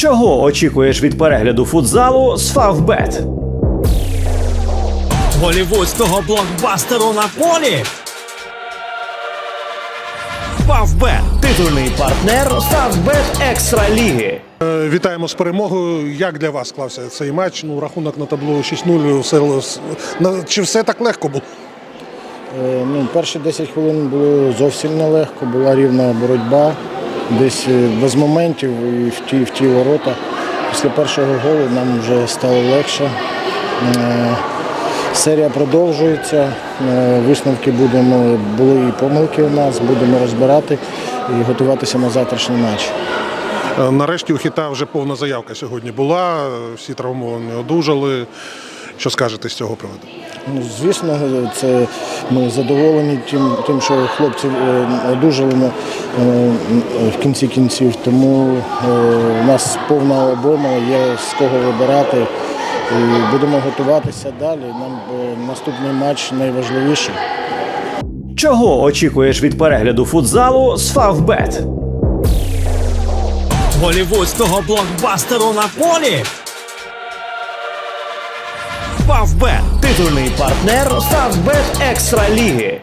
Чого очікуєш від перегляду футзалу з Фавбет? голівудського блокбастеру на полі. Фавбет Титульний партнер Фавбет Екстра Ліги. Е, Вітаємо з перемогою. Як для вас склався цей матч? Ну, рахунок на табло 6-0. Все, чи все так легко було? Е, Ну, перші 10 хвилин було зовсім нелегко, була рівна боротьба, десь е, без моментів і в ті, в ті ворота. Після першого голу нам вже стало легше. Е, Серія продовжується. Е, Висновки будемо, були і помилки у нас, будемо розбирати і готуватися на завтрашній матч. Нарешті у хіта вже повна заявка сьогодні була. Всі травмовані одужали. Що скажете з цього приводу? Звісно, це ми задоволені тим, тим що хлопці е, одужали е, в кінці кінців. Тому е, у нас повна обойма, є з кого вибирати. І будемо готуватися далі. Нам наступний матч найважливіший. Чого очікуєш від перегляду футзалу з Фавбет? голівудського блокбастеру на полі. Фавбет Титульний партнер Фавбет Екстра Ліги.